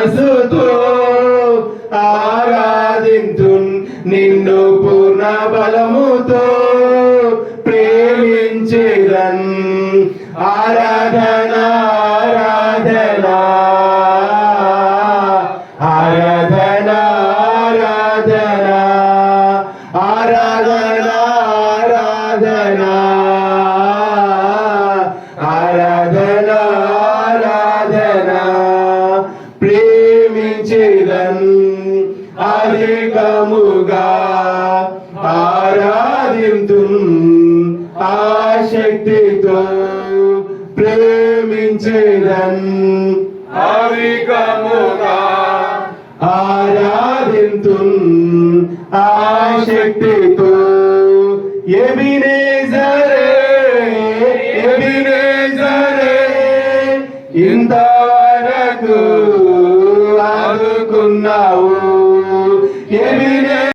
మనసుతో ఆరాధింతు నిన్ను పూర్ణ బలముతో ప్రేమించేదన్ ఆరాధన ఆరాధన ఆరాధన ఆరాధన. ఆరాధన ప్రేమించేదన్ అధికముగా ఆరాధింతు ఆశక్తితో ప్రేమించేదన్ అధికముగా ఆరాధింతు ఆశక్తితో ఎబినేజరే ఇంతవరకు ఆదుకున్నావు. ఎబినే